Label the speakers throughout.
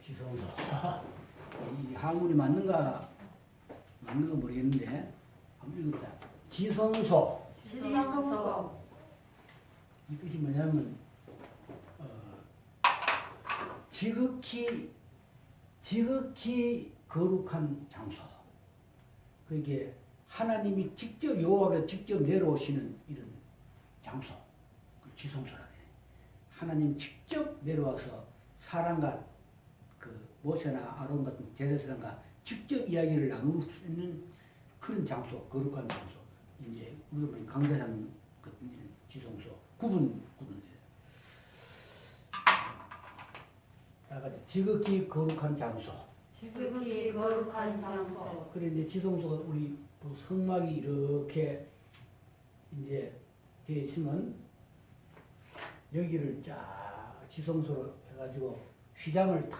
Speaker 1: 지성소. 이 한문이 맞는가 맞는가 모르겠는데 한번 읽어보자. 지성소.
Speaker 2: 지성소
Speaker 1: 이것이 뭐냐면 어, 지극히 지극히 거룩한 장소. 그게 하나님이 직접 여호와가 직접 내려오시는 이런 장소. 그 지성소라네. 하나님 직접 내려와서 사람과 그 모세나 아론 같은 제사장과 직접 이야기를 나눌 수 있는 그런 장소, 거룩한 장소. 이제 보니 강대상 같은 지성소 구분 구분돼. 다같이 지극히 거룩한 장소.
Speaker 2: 지극히 거룩한 장소
Speaker 1: 그래 이제 지성소가 우리 또 성막이 이렇게 이제 되어 있으면 여기를 쫙 지성소로 해가지고 휘장을 탁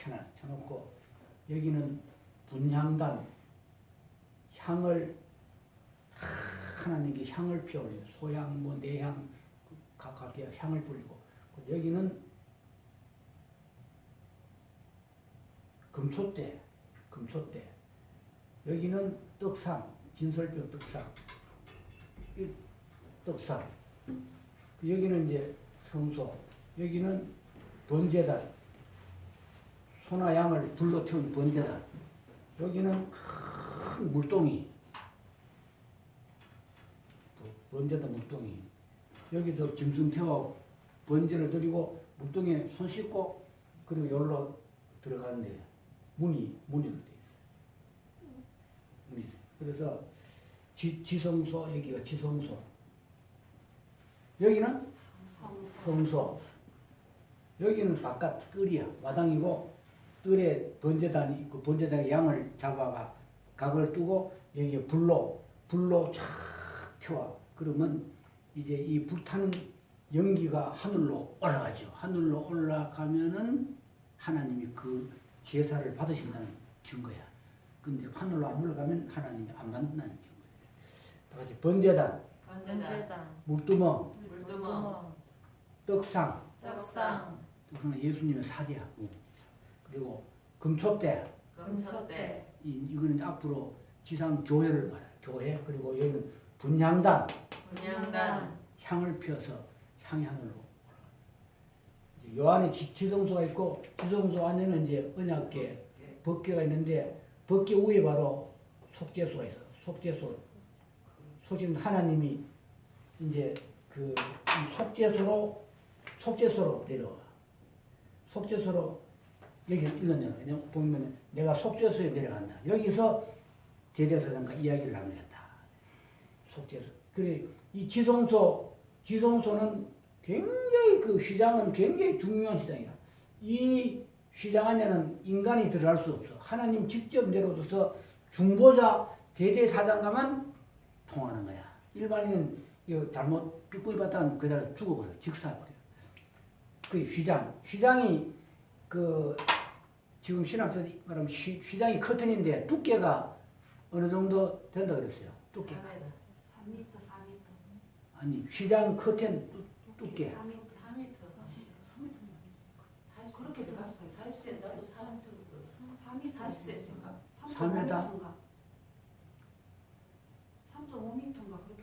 Speaker 1: 쳐놔, 쳐놓고 여기는 분향단 향을 하나님께 향을 피워올려 소향 뭐 내향 각각의 향을 뿌리고 여기는 금초대 금초대 여기는 떡상, 진설병 떡상. 이 떡상. 그 여기는 이제 성소. 여기는 번제단. 소나 양을 불로 태운 번제단. 여기는 큰 물동이. 또 번제단 물동이. 여기도 짐승 태워 번제를 드리고 물동에 손 씻고 그리고 여기로 들어가는데 문이 문이 문이 있어요. 그래서 지, 지성소 여기가 지성소 여기는 성소 여기는 바깥 뜰이야 마당이고 뜰에 번제단이 있고 번제단에 양을 잡아가 각을 두고 여기에 불로 불로 쫙 태워 그러면 이제 이 불타는 연기가 하늘로 올라가죠. 하늘로 올라가면은 하나님이 그 제사를 받으신다는 증거야. 근데 하늘로 안 올라가면 하나님이 안 받는다는 증거예요. 다 같이 번제단,
Speaker 2: 번제단.
Speaker 1: 물두멍,
Speaker 2: 물두멍
Speaker 1: 떡상,
Speaker 2: 떡상.
Speaker 1: 떡상은 예수님의 사대야. 그리고 금초대,
Speaker 2: 금초대
Speaker 1: 이, 이거는 앞으로 지상 교회를 말해. 교회 그리고 여기는 분향단,
Speaker 2: 분양단
Speaker 1: 향을 피워서. 이제 요 안에 지, 지성소가 있고 지성소 안에는 이제 언약계 법궤가 있는데 법궤 위에 바로 속죄소가 있어. 속죄소. 속죄는 하나님이 이제 그이 속죄소로 속죄소로 내려와. 속죄소로 여기 읽었네요. 보면 내가 속죄소에 내려간다. 여기서 대대사장과 이야기를 나누겠다. 속죄소. 그래 이 지성소 지성소는 굉장히 그 시장은 굉장히 중요한 시장이야. 이 시장 안에는 인간이 들어갈 수 없어. 하나님 직접 내려오셔서 중보자 대대사장과만 통하는 거야. 일반인은 잘못 삐꾸이 받다는 그대로 죽어버려. 직사버려. 그 시장. 시장이 그 지금 신학서 말하면 시, 시장이 커튼인데 두께가 어느 정도 된다 그랬어요. 두께.
Speaker 2: 3m 4m
Speaker 1: 아니 시장 커튼 두, 두께.
Speaker 2: 3m 4m 40 그렇게 들어갔어요. 40cm 나도 4m 3m 40cm인가?
Speaker 1: 3m?
Speaker 2: 3.5m인가? 그렇게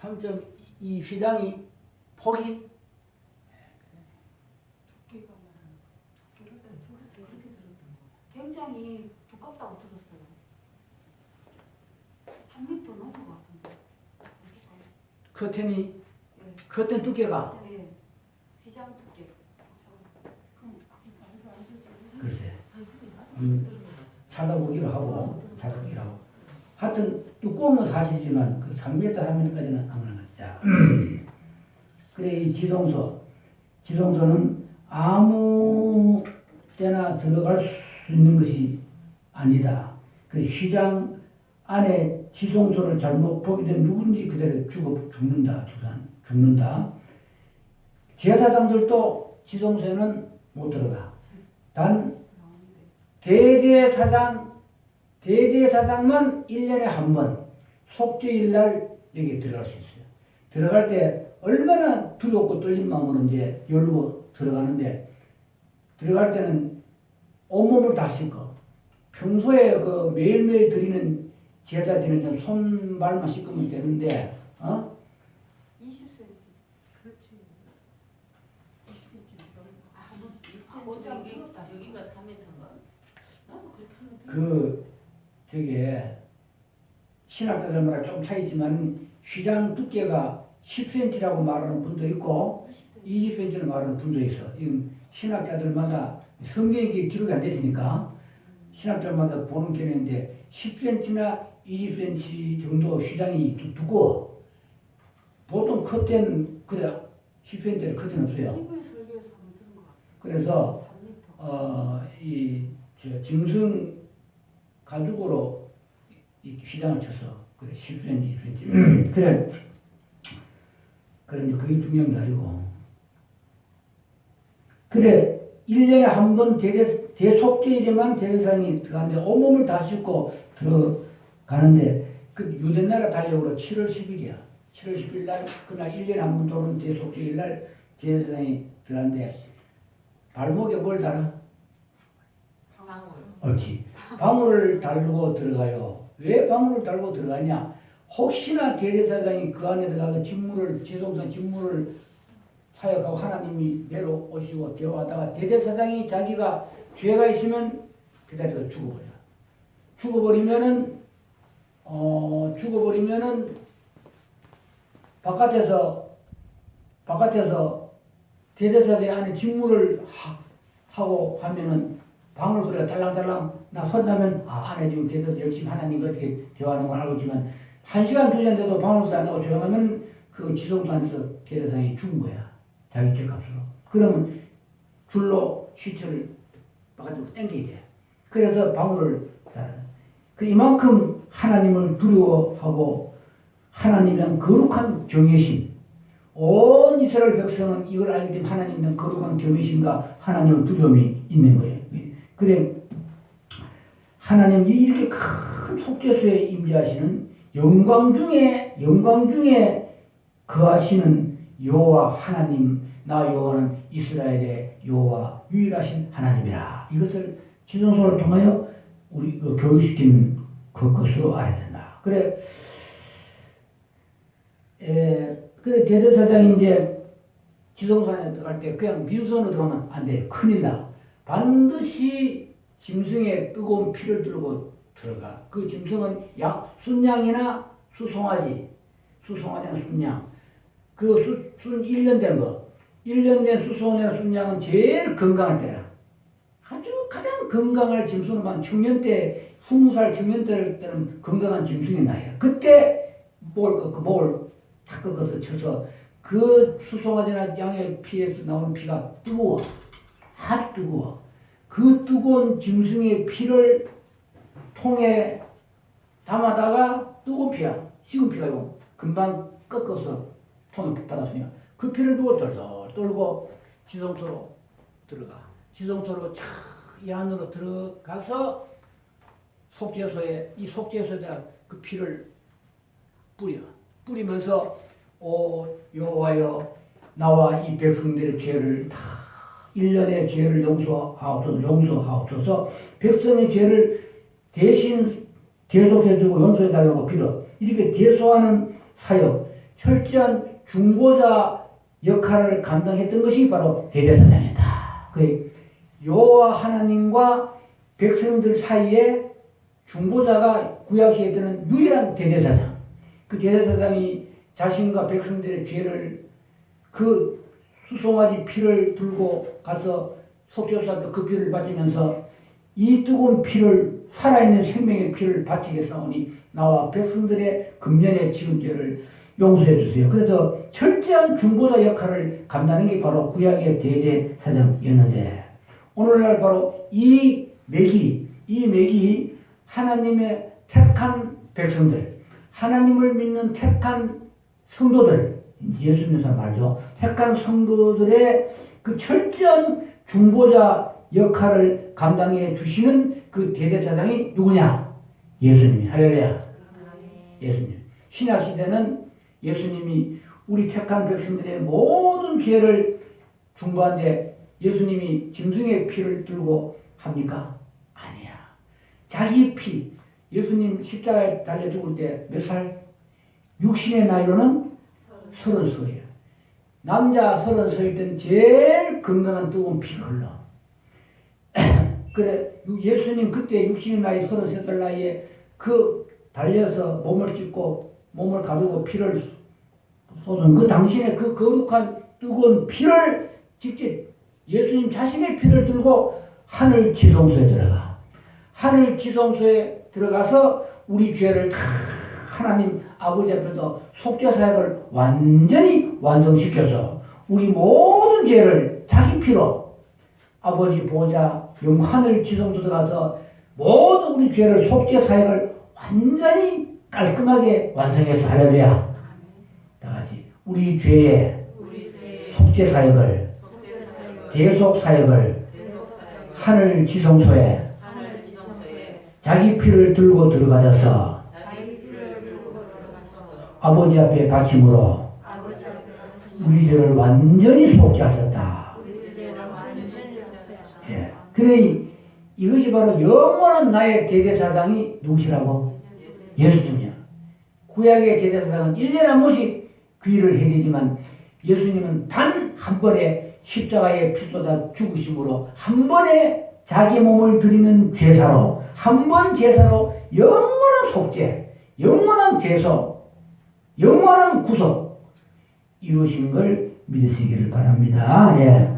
Speaker 2: 들었어요.
Speaker 1: 3.2 시장이 폭이
Speaker 2: 두께가 말하는 거 두께를 그렇게 들었던 거 굉장히 두껍다고 들었어요. 3m 넘은 것 같은데.
Speaker 1: 커튼이?
Speaker 2: 예.
Speaker 1: 커튼 두께가?
Speaker 2: 네. 휘장 두께.
Speaker 1: 글쎄. 음, 찾아보기로 하고 찾아보기로 하고. 하여튼 두꺼운 건 사실이지만 그 3m 3m까지는 아무나 자. 그래 이 지성소. 지성소는 아무 때나 들어갈 수 있는 것이 아니다. 그래 시장 안에 지성소를 잘못 보게 되면 누군지 그대로 죽어 죽는다. 죽는다. 제사장들도 지성소에는 못 들어가. 단 대제사장 대제사장만 1년에 한 번 속죄일 날 여기 들어갈 수 있어요. 들어갈 때 얼마나 두렵고 떨린 마음으로 이제 열고 들어가는데 들어갈 때는 온몸을 다 씻고 평소에 그 매일매일 드리는 제자 드리는 손발만 씻으면 되는데 어?
Speaker 2: 20cm.
Speaker 3: 그렇지. 20cm 넘어.
Speaker 2: 아, 뭐,
Speaker 3: 아,
Speaker 2: 아, 어제
Speaker 3: 저기
Speaker 2: 풀었다.
Speaker 3: 저기가 3m인가? 나도 그렇게 하면 돼.
Speaker 1: 그 저게 신학자들 말하 좀 차이지만 휘장 두께가 10cm라고 말하는 분도 있고
Speaker 2: 20cm.
Speaker 1: 20cm를 말하는 분도 있어. 이 신학자들마다 성경에 기록이 안 됐으니까 신학자마다 보는 견해인데 10cm나 20cm 정도 휘장이 두- 두꺼워. 보통 컷된 그래 10cm를 컷은 없어요. 그래서
Speaker 2: 3m.
Speaker 1: 어, 이, 저, 짐승 가죽으로 이 휘장을 쳐서, 그래, 10cm, 20cm. 그래. 그래, 이제 그게 중요한 게 아니고. 그래, 1년에 한번 대대, 대속제일에만 대대상이 들어가는데, 온몸을 다 씻고 들어가는데, 그 유대나라 달력으로 7월 10일이야. 7월 10일 날, 그날 1년에 한 번 도는 대속제일 날 대대상이 들어가는데, 발목에 뭘 달아?
Speaker 3: 방울.
Speaker 1: 옳지. 방울을 달고 들어가요. 왜 방울을 달고 들어가냐? 혹시나 대제사장이 그 안에 들어가서 직무를, 지성상 직무를 사역하고 하나님이 내려오시고 대화하다가 대제사장이 자기가 죄가 있으면 그 자리에서 죽어버려. 죽어버리면은, 어, 죽어버리면은 바깥에서, 바깥에서 대제사장이 안에 직무를 하, 하고 하면은 방울 소리가 달랑달랑 나 선다면 아 안에 지금 대해서 열심히 하나님과 이렇게 대화하는 걸 알고 있지만 한 시간 두 시간 돼도 방울 소리 안 나고 조용하면 그 지성산에서 대대상이 죽은 거야 자기 죄값으로. 그러면 줄로 시체를 바깥으로 당겨야 돼. 그래서 방울을 달아 그 이만큼 하나님을 두려워하고 하나님은 거룩한 경외심 온 이스라엘 백성은 이걸 알게 되면 하나님은 거룩한 경외심과 하나님의 두려움이 있는 거예요. 그래 하나님 이렇게 큰 속죄소에 임재하시는 영광 중에 영광 중에 거하시는 여호와 하나님 나 여호와는 이스라엘의 여호와 유일하신 하나님이라 이것을 지성소를 통하여 우리 그 교육시킨 그 것으로 알아야 된다. 그래 에, 그래 대대사장이 이제 지성산에 들어갈 때 그냥 민수원으로 들어오면 안 돼. 큰일 나. 반드시 짐승의 뜨거운 피를 들고 들어가. 그 짐승은 양, 순양이나 수송아지, 수송아지나 순양. 그 수, 순 1년 된 거. 1년 된 수송아지나 순양은 제일 건강할 때라. 아주 가장 건강할 짐승은 청년 때, 20살 청년 때- 때는 건강한 짐승이 나이야. 그때 꺾- 그 목을 탁 꺾어서 쳐서 그 수송아지나 양의 피에서 나오는 피가 뜨거워. 아주 뜨거워. 그 뜨거운 짐승의 피를 통에 담아다가 뜨거운 피야. 식은 피가 요 금방 꺾어서 통에 받았으니까 그 피를 두고 덜덜 떨고 지성소로 들어가. 지성소로 촥이 안으로 들어가서 속죄소에 이 속죄소에다 그 피를 뿌려. 뿌리면서 오 여호와여 나와 이 백성들의 죄를 다 1년의 죄를 용서하옵소서 용서하옵소서 백성의 죄를 대신 대속해주고 용서해달라고 빌어 이렇게 대소하는 사역 철저한 중보자 역할을 감당했던 것이 바로 대제사장이다. 그 여호와 하나님과 백성들 사이에 중보자가 구약시에 드는 유일한 대제사장. 그 대제사장이 자신과 백성들의 죄를 그 수송아지 피를 들고 가서 속죄소 앞에 그 피를 바치면서 이 뜨거운 피를 살아있는 생명의 피를 바치겠사오니 나와 백성들의 금년의 지은 죄를 용서해 주세요. 그래서 철저한 중보자 역할을 감당하는 게 바로 구약의 대제사장이었는데 오늘날 바로 이 맥이 이 맥이 하나님의 택한 백성들 하나님을 믿는 택한 성도들, 예수 믿는 사람 말죠. 택한 성도들의 그 철저한 중보자 역할을 감당해 주시는 그 대대사장이 누구냐? 예수님이. 할렐루야. 예수님. 신약 시대는 예수님이 우리 택한 백성들의 모든 죄를 중보한데 예수님이 짐승의 피를 들고 합니까? 아니야. 자기 피. 예수님 십자가에 달려 죽을 때 몇 살? 육신의 나이로는 서른 살이야. 남자 서른 살 때는 제일 건강한 뜨거운 피가 흘러. 그래 예수님 그때 육신의 나이 서른 세살 나이에 그 달려서 몸을 찢고 몸을 가두고 피를 쏟은 그 당신의 그 거룩한 뜨거운 피를 직접 예수님 자신의 피를 들고 하늘 지성소에 들어가. 하늘 지성소에 들어가서 우리 죄를 다 하나님 아버지 앞에서 속죄 사역을 완전히 완성시켜서 우리 모든 죄를 자기 피로 아버지 보좌 영 하늘 지성소 들어가서 모든 우리 죄를 속죄 사역을 완전히 깔끔하게 완성해서 하려면 다 같이 우리 죄의 속죄 사역을 대속 사역을 하늘 지성소에 자기 피를 들고 들어가셔서 아버지 앞에 바침으로 우리 죄를 완전히 속죄하셨다. 예. 그래 이- 이것이 바로 영원한 나의 대제사장이 누구시라고? 예수님이야. 구약의 대제사장은 1년에 한 번씩 해야 되지만 예수님은 단 한 번에 십자가에 피 쏟아 죽으심으로 한 번에 자기 몸을 드리는 제사로 한 번 제사로 영원한 속죄, 영원한 대소, 영원한 구속 이루신 걸 믿으시기를 바랍니다. 예.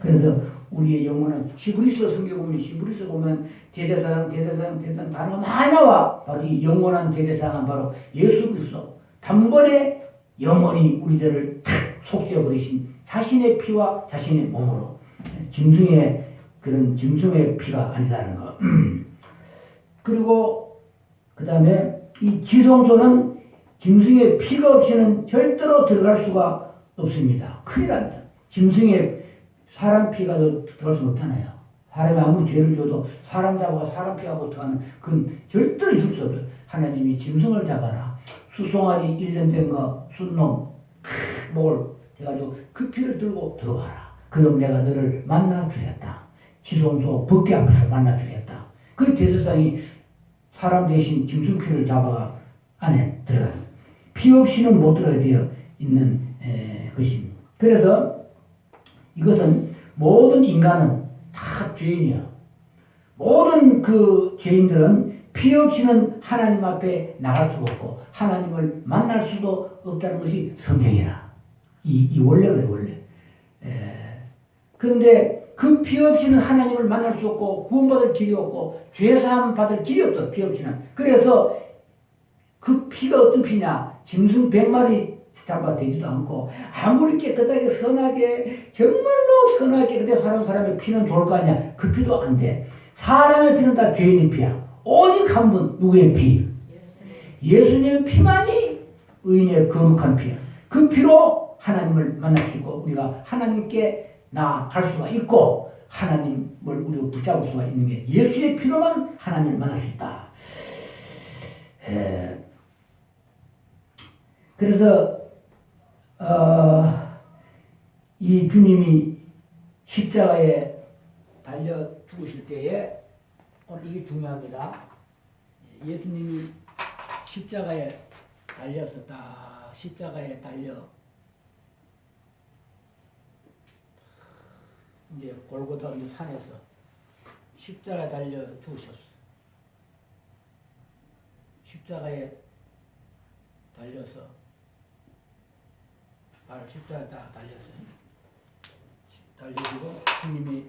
Speaker 1: 그래서 우리의 영혼은 히브리서 성경 보면 히브리서 보면 대대사랑 대대사랑 대대사랑 단어가 많이 나와 바로 이 영원한 대대사랑은 바로 예수 그리스도 단번에 영원히 우리들을 탁 속죄해 버리신 자신의 피와 자신의 몸으로 짐승의 그런 짐승의 피가 아니다는 거 그리고 그 다음에 이 지성소는 짐승의 피가 없이는 절대로 들어갈 수가 없습니다. 큰일 납니다. 짐승의 사람 피가 더 수 없잖아요. 사람이 아무리 죄를 줘도 사람 잡아가 사람 피하고 들어가는 그건 절대로 있을 수 없어요. 하나님이 짐승을 잡아라. 수송아지 1년 된 거, 순놈, 크, 목을 해가지고 그 피를 들고 들어와라. 그럼 내가 너를 만나 주겠다. 지성소 법계 앞에서 만나 주겠다. 그 대제사장이 사람 대신 짐승 피를 잡아가 안에 들어가. 피 없이는 못 들어가게 되어 있는 에, 것입니다. 그래서 이것은 모든 인간은 다 죄인이야. 모든 그 죄인들은 피 없이는 하나님 앞에 나갈 수가 없고 하나님을 만날 수도 없다는 것이 성경이라. 이, 이 원래. 에, 그런데 그 피 없이는 하나님을 만날 수 없고 구원받을 길이 없고 죄사함 받을 길이 없어 피 없이는. 그래서 그 피가 어떤 피냐? 짐승 100마리 잡아 되지도 않고 아무리 깨끗하게 선하게 정말로 선하게 근데 사람 사람의 피는 좋을 거 아니야. 그 피도 안 돼. 사람의 피는 다 죄인의 피야. 오직 한 분 누구의 피? 예수님의 피만이 의인의 거룩한 피야. 그 피로 하나님을 만나시고 우리가 하나님께 나아갈 수가 있고 하나님을 우리가 붙잡을 수가 있는 게 예수의 피로만 하나님을 만날 수 있다. 에, 그래서 어, 이 주님이 십자가에 달려 죽으실 때에 오늘 이게 중요합니다. 예수님이 십자가에 달렸었다. 십자가에 달려 이제 골고다 산에서 십자가에 달려 죽으셨어. 십자가에 달려서 발 십자가에 다 달렸어요. 달려지고 주님이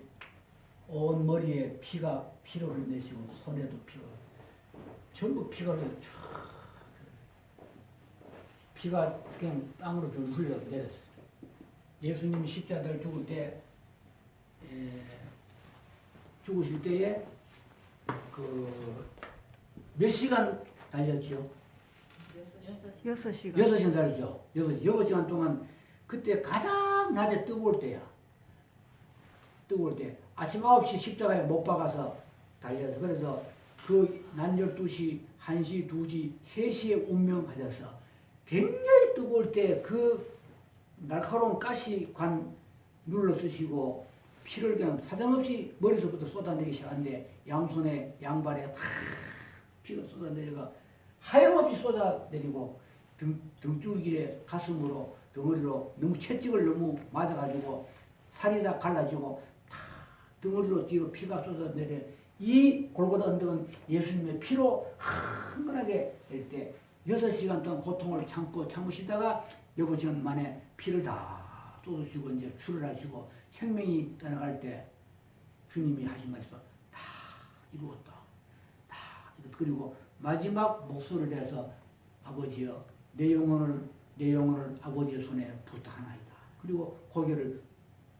Speaker 1: 온 머리에 피가 피를 흘내시고 손에도 피가 전부 피가 쫙 피가 그냥 땅으로 줄 흘러 내렸어. 예수님이 십자가를 죽을 때 에, 죽으실 때에 그 몇 시간 달렸죠?
Speaker 2: 여섯 시간.
Speaker 1: 여섯 시간 달렸죠. 여섯, 여섯 시간 동안 그때 가장 낮에 뜨거울 때야. 뜨거울 때. 아침 9시 십자가에 못 박아서 달려서 그래서 그난 12시, 1시, 2시, 3시에 운명 가져서 굉장히 뜨거울 때 그 날카로운 가시관 눌러 쓰시고 피를 그냥 사정없이 머리서부터 쏟아내기 시작하는데 양손에 양발에 다 피가 쏟아내려가 하염없이 쏟아내리고 등, 등줄기에 가슴으로 덩어리로 너무 채찍을 너무 맞아가지고 살이 다 갈라지고 다 덩어리로 뒤로 피가 쏟아내려 이 골고다 언덕은 예수님의 피로 흥건하게 될 때 여섯 시간 동안 고통을 참고 참으시다가 여섯 시간 만에 피를 다 쏟으시고 이제 술을 하시고 생명이 떠나갈 때 주님이 하신 말씀 다 이루었다. 다 이루었다. 그리고 마지막 목소리를 내서 아버지여 내 영혼을 내 영혼을 아버지의 손에 부탁하나이다. 그리고 고개를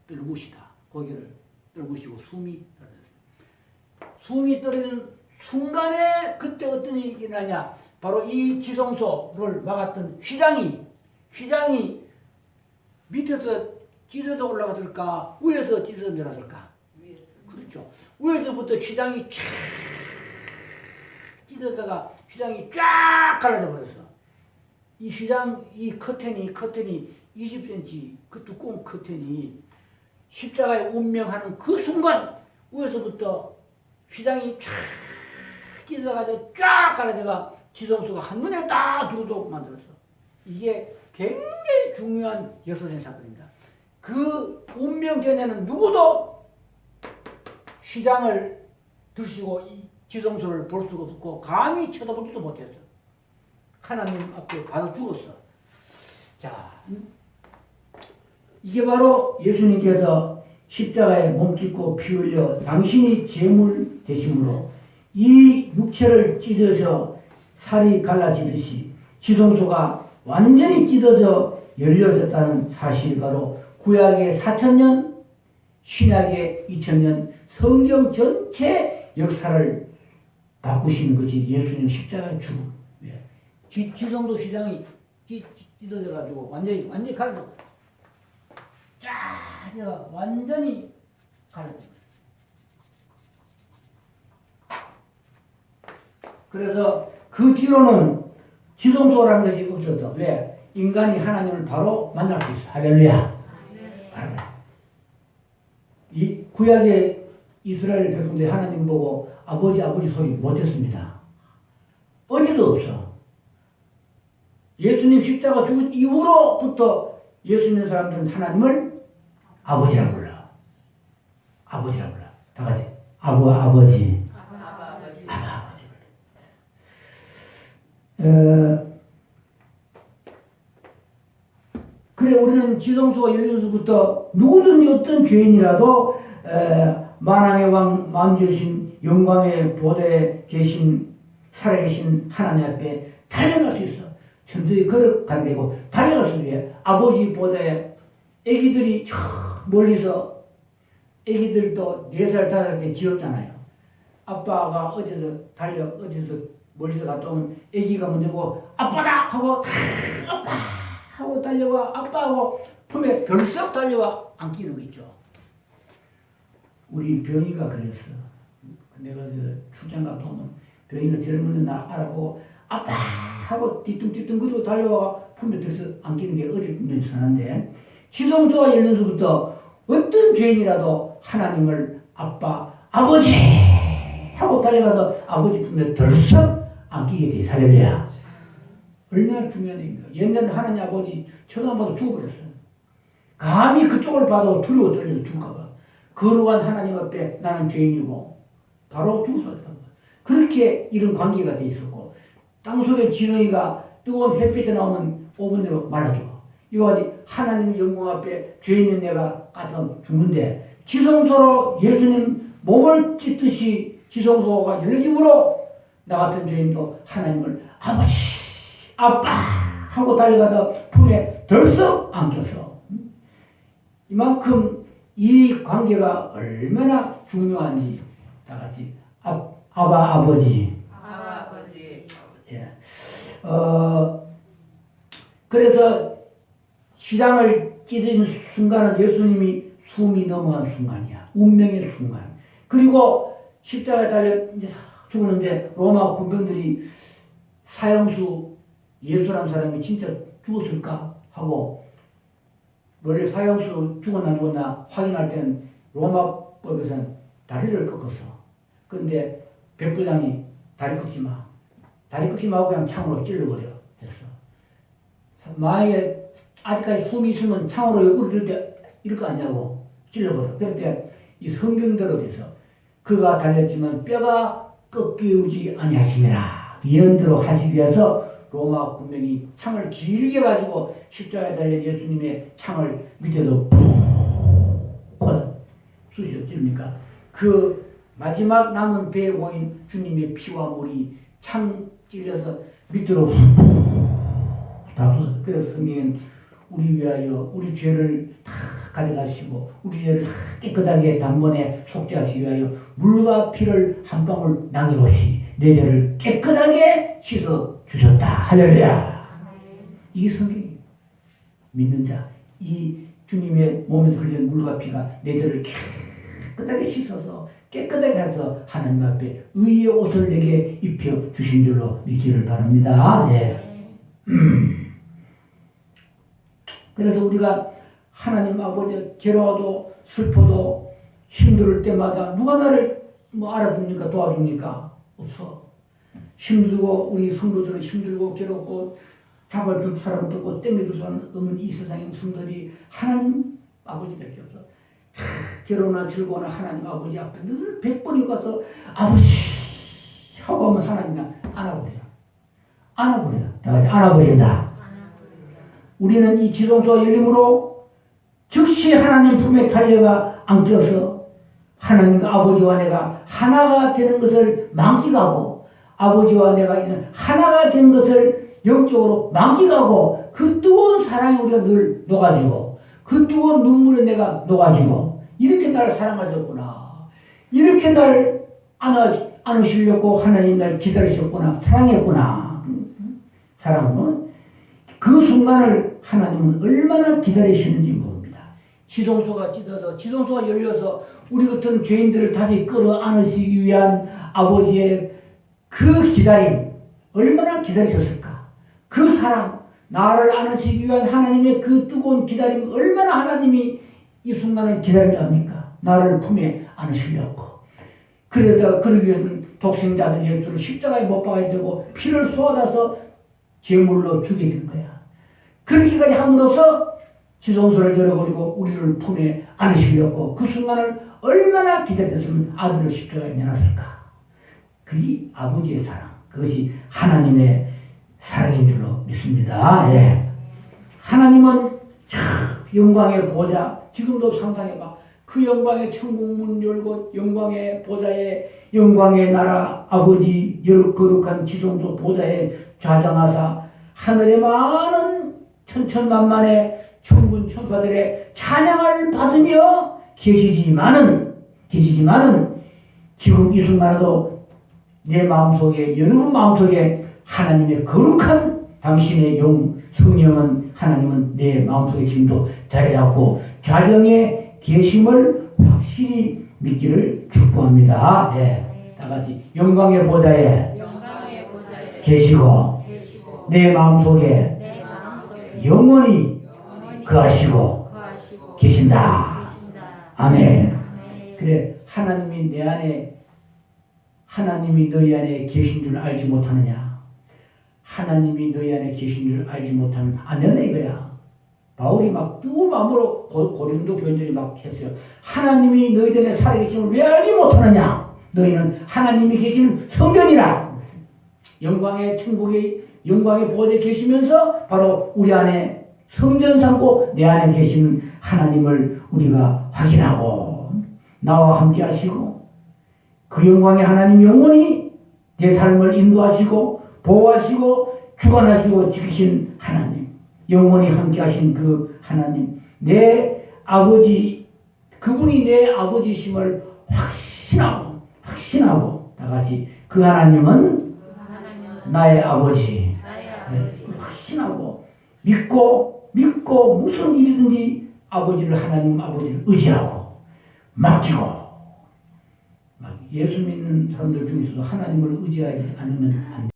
Speaker 1: 떨구시다. 고개를 떨구시고 숨이 떨어졌어요. 숨이 떨어지는 순간에 그때 어떤 일이 일어나냐? 바로 이 지성소를 막았던 휘장이 휘장이 밑에서 찢어져 올라갔을까? 위에서 찢어져 내려갔을까?
Speaker 2: 위에서.
Speaker 1: 그렇죠. 위에서부터 휘장이 쫙 찢어다가 휘장이 쫙 갈라져 버렸어. 이 휘장, 이 커튼이, 커튼이 20cm, 그 두꺼운 커튼이 십자가에 운명하는 그 순간 위에서부터 휘장이 쫙 찢어가지고 쫙 갈라져가 지성소가 한눈에 딱 들어오도록 만들었어. 이게 굉장히 중요한 역사적인 사건입니다. 그 운명 전에는 누구도 시장을 드시고 이 지성소를 볼 수가 없고 감히 쳐다보지도 못했어. 하나님 앞에 받아 죽었어. 자, 음, 이게 바로 예수님께서 십자가에 몸짓고 피 흘려 당신이 제물 되심으로 이 육체를 찢어서 살이 갈라지듯이 지성소가 완전히 찢어져 열려졌다는 사실이 바로 구약의 4천년, 신약의 2천년, 성경 전체 역사를 바꾸시는 것이 예수님 십자가의 죽음. 예. 지, 지성도 시장이 찢, 찢어져가지고 완전히, 완전히 갈라져. 쫙, 해가 완전히 갈라져. 그래서 그 뒤로는 지성소라는 것이 없었다. 왜? 인간이 하나님을 바로 만날 수 있어. 할렐루야. 바로. 이 구약의 이스라엘 백성들이 하나님 보고 아버지 아버지 소리 못했습니다. 어디도 없어. 예수님 십자가 죽은 이후로부터 예수 믿는 사람들은 하나님을 아버지라 불러. 아버지라 불러. 다 같이. 아부 아버지.
Speaker 3: 아바 아버지.
Speaker 1: 아바 아버지. 어, 그래 우리는 지성소가 열려서부터 누구든지 어떤 죄인이라도 에, 만왕의 왕 만주신 영광의 보좌에 계신 살아계신 하나님 앞에 달려갈 수 있어. 천천히 걸어가게 되고 달려갈 수 있어. 아버지 보좌에 애기들이 저 멀리서 애기들도 네 살, 다섯 살때 귀엽잖아요. 아빠가 어디서 달려 어디서 멀리서 갔다 오면 애기가 먼저 보고 아빠다 하고 다 아빠 하고 달려와 아빠하고 품에 덜썩 달려와 안기는 거 있죠. 우리 병이가 그랬어. 내가 그 출장 갔다 오면 병이가 젊은 날 알아보고 아빠 하고 뒤뚱뒤뚱 그리고 달려와 품에 덜썩 안기는 게때 선한데 지성소가 열려서부터 어떤 죄인이라도 하나님을 아빠 아버지 하고 달려가서 아버지 품에 덜썩 안기게 돼 살려야 얼마나 중요한 얘기입니까? 옛날에 하나님 아버지 쳐다봐도 죽어버렸어요. 감히 그쪽을 봐도 두려워 떨려서 죽을까봐. 거룩한 하나님 앞에 나는 죄인이고 바로 죽었어요. 그렇게 이런 관계가 돼 있었고 땅속의 지렁이가 뜨거운 햇빛에 나오면 5분 내로 말라줘. 이와 같이 하나님 영광 앞에 죄 있는 내가 같은 죽는데 지성소로 예수님 몸을 찢듯이 지성소가 열려짐으로 나 같은 죄인도 하나님을 아버지 아빠 하고 달려가다 품에 덜썩 안겨서 이만큼 이 관계가 얼마나 중요한지 다 같이 아, 아바 아버지. 어, 그래서 시장을 찢은 순간은 예수님이 숨이 넘어간 순간이야. 운명의 순간. 그리고 십자가에 달려 이제 죽었는데 로마 군병들이 사형수 예수라는 사람이 진짜 죽었을까 하고 원래 사형수 죽었나 죽었나 확인할 때는 로마법에서는 다리를 꺾었어. 근데 백부장이 다리 꺾지 마. 다리 꺾지 말고 그냥 창으로 찔러버려. 했어. 만약에 아직까지 숨이 있으면 창으로 우리를 때 이럴 거 아니냐고 찔러버려. 때이 성경대로 돼서 그가 달렸지만 뼈가 꺾이지 아니하심이라 예언대로 하기 위해서 로마 군명이 창을 길게 가지고 십자가에 달린 예수님의 창을 밑에도 푹 쑤시어 찌릅니까? 그 마지막 남은 배에 모인 주님의 피와 물이 창 찔려서 밑으로 다 쏟아. 그래서 성경은 우리 위하여 우리 죄를 다 가져가시고 우리 죄를 다 깨끗하게 단번에 속죄하시기 위하여 물과 피를 한 방울 남기로시 내 죄를 깨끗하게 씻어 주셨다. 할렐루야. 이 성경이 믿는 자, 이 주님의 몸에 흘린 물과 피가 내 죄를 깨끗하게 씻어서 깨끗하게 해서 하나님 앞에 의의 옷을 내게 입혀 주신 줄로 믿기를 바랍니다. 예. 그래서 우리가 하나님 아버지 괴로워도 슬퍼도 힘들 때마다 누가 나를 뭐 알아줍니까 도와줍니까 없어 힘들고 우리 성도들은 힘들고 괴롭고 잡아줄 사람도 없고 땡겨줄 사람 없는 이 세상의 성도들이 하나님 아버지밖에 없어 괴로우나 즐거우나 하나님 아버지 앞에 늘 백번이 가서 아버지 하고 하면 하나님이 안아버려요. 안아버려요. 다 같이 안아버린다. 우리는 이 지동소가 열림으로 즉시 하나님 품에 달려가 안겨서 하나님과 아버지와 내가 하나가 되는 것을 망치가고 아버지와 내가 이는 하나가 된 것을 영적으로 망치가고 그 뜨거운 사랑에 우리가 늘 녹아지고 그 뜨거운 눈물에 내가 녹아지고 이렇게 날 사랑하셨구나 이렇게 날 안아, 안으시려고 하나님 날 기다리셨구나 사랑했구나 사랑은 그 순간을 하나님은 얼마나 기다리시는지 모릅니다. 지동소가 찢어져 지동소가 열려서 우리 같은 죄인들을 다시 끌어 안으시기 위한 아버지의 그 기다림 얼마나 기다리셨을까? 그 사랑 나를 안으시기 위한 하나님의 그 뜨거운 기다림 얼마나 하나님이 이 순간을 기다리려 합니까? 나를 품에 안으시려고 그러다 그러기 위해서는 독생자들 예수를 십자가에 못 박아야 되고 피를 쏟아서 제물로 주게 된 거야. 그렇게까지 함으로써 지동소를 열어버리고 우리를 품에 안으시려고 그 순간을 얼마나 기다렸으면 아들을 십자가에 내놨을까. 그게 아버지의 사랑. 그것이 하나님의 사랑인 줄로 믿습니다. 예. 하나님은 참 영광의 보좌 지금도 상상해봐. 그 영광의 천국 문 열고 영광의 보좌에 영광의 나라 아버지 여 거룩한 지성소 보좌에 좌장하사 하늘의 많은 천천만만의 천군 천사들의 찬양을 받으며 계시지만은 계시지만은 지금 이 순간에도 내 마음속에 여러분 마음속에 하나님의 거룩한 당신의 영 성령은 하나님은 내 마음속에 지금도 자리 잡고 자정에 계심을 확실히 믿기를 축복합니다. 네. 다 같이 영광의 보좌에 계시고 내 마음속에 영원히 거하시고 계신다. 아멘. 그래 하나님이 내 안에 하나님이 너희 안에 계신 줄 알지 못하느냐? 하나님이 너희 안에 계신 줄 알지 못하는 안 된다 이거야. 바울이 막 뜨거운 마음으로 고- 고린도 교인들이 막 했어요. 하나님이 너희들 안에 살아계심을 왜 알지 못하느냐? 너희는 하나님이 계시는 성전이라. 영광의 천국의 영광의 보좌에 계시면서 바로 우리 안에 성전 삼고 내 안에 계시는 하나님을 우리가 확인하고 나와 함께 하시고 그 영광의 하나님 영원히 내 삶을 인도하시고 보호하시고 주관하시고 지키신 하나님 영원히 함께 하신 그 하나님 내 아버지 그분이 내 아버지심을 확신하고 확신하고 다 같이 그 하나님은 나의 아버지 네, 확신하고 믿고 믿고 무슨 일이든지 아버지를 하나님 아버지를 의지하고 맡기고 막 예수 믿는 사람들 중에서도 하나님을 의지하지 않으면 안 돼.